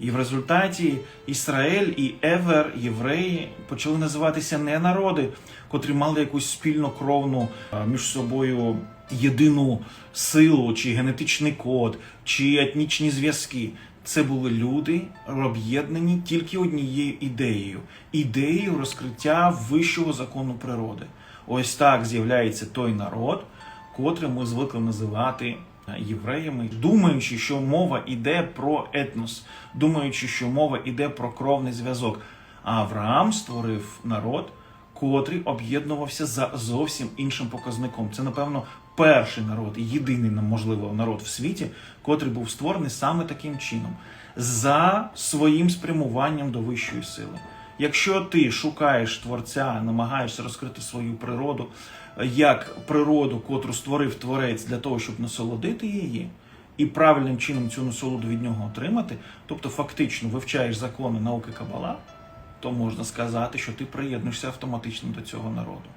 І в результаті Ізраїль і Евер, євреї, почали називатися не народи, котрі мали якусь спільну кровну між собою єдину силу, чи генетичний код, чи етнічні зв'язки. Це були люди, об'єднані тільки однією ідеєю ідеєю розкриття вищого закону природи. Ось так з'являється той народ, котрий ми звикли називати е, євреями, думаючи, що мова йде про етнос, думаючи, що мова йде про кровний зв'язок. Авраам створив народ, котрий об'єднувався за зовсім іншим показником. Це, напевно, перший народ, єдиний можливо народ в світі, котрий був створений саме таким чином, за своїм спрямуванням до вищої сили. Якщо ти шукаєш творця, намагаєшся розкрити свою природу як природу, котру створив творець для того, щоб насолодити її, і правильним чином цю насолоду від нього отримати, тобто фактично вивчаєш закони науки Кабала, то можна сказати, що ти приєднуєшся автоматично до цього народу.